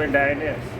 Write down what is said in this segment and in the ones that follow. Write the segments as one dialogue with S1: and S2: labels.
S1: government is.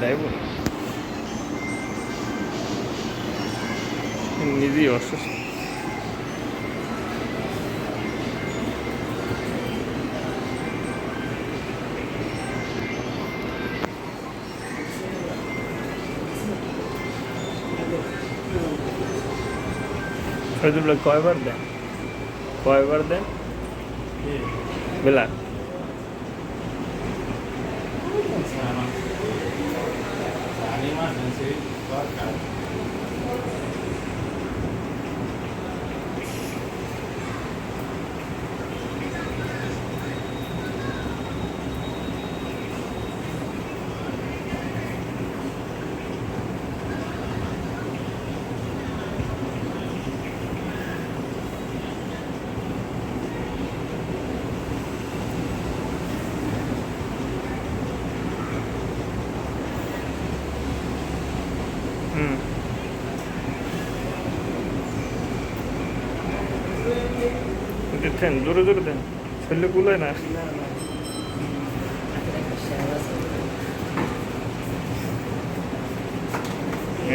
S1: 50 euros. Ni Dios. Es de blanco y verde. Coe verde. দেন বেলা হুম দেন জোরে জোরে দেন ছেলে কুলায় না।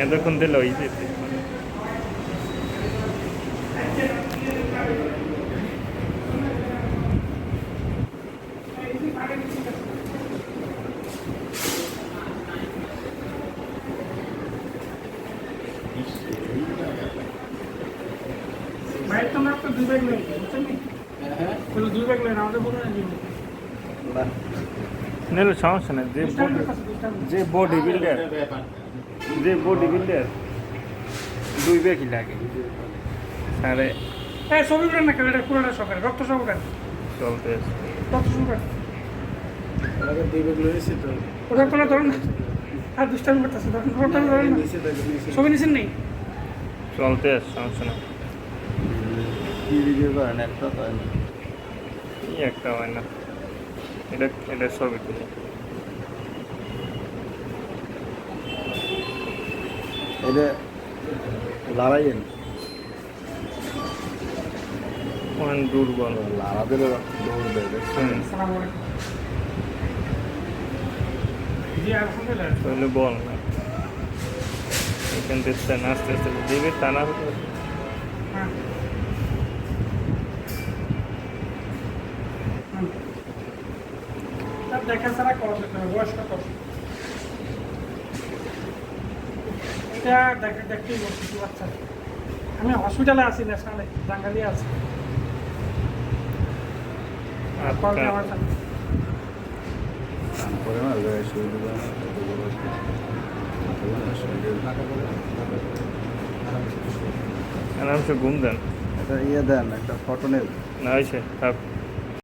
S1: এতক্ষণ দিলে ওই যেতে
S2: তো দুই ব্যাগ নেই বুঝছেন নি? বলে দুই ব্যাগ নেন আমাদের বলে
S1: নিলে সমস্যা নেই যে যে বডি বিল্ডার যে বডি বিল্ডার দুই বেশি লাগে। সাড়ে
S2: হ্যাঁ ছবি করেন না কেন? এটা পুরোটা সকালে। রক্ত সহকারে
S1: চলতে আছে।
S2: রক্ত সহকারে ওটা তোলা ধরুন আর দুষ্টামি করতেছে ধরুন না ছবি নিছেন নেই
S1: চলতে আছে সমস্যা নেই।
S3: কি ভিডিও করেন? একটা তো হয় না।
S1: এই একটা হয় না? এটা এটা ছবি তুলি
S3: এটা লড়াইয়েন
S1: অনেক দুর্বল?
S3: লাড়া দিলে দৌড় দেয়
S1: তাহলে বল না। এখান থেকে আস্তে আস্তে দেবে টানা হতে
S2: দেখা ছাড়া করা যেতে হবে বয়স কত এটা দেখে দেখতেই বলছি বাচ্চা আমি হসপিটালে আছি ন্যাশনালে বাঙালি আছি।
S3: দিবে।
S1: আরামসে ঘুম দেন।
S3: একটা ইয়ে দেন একটা ফটো নেন।
S1: না হয়েছে থাক।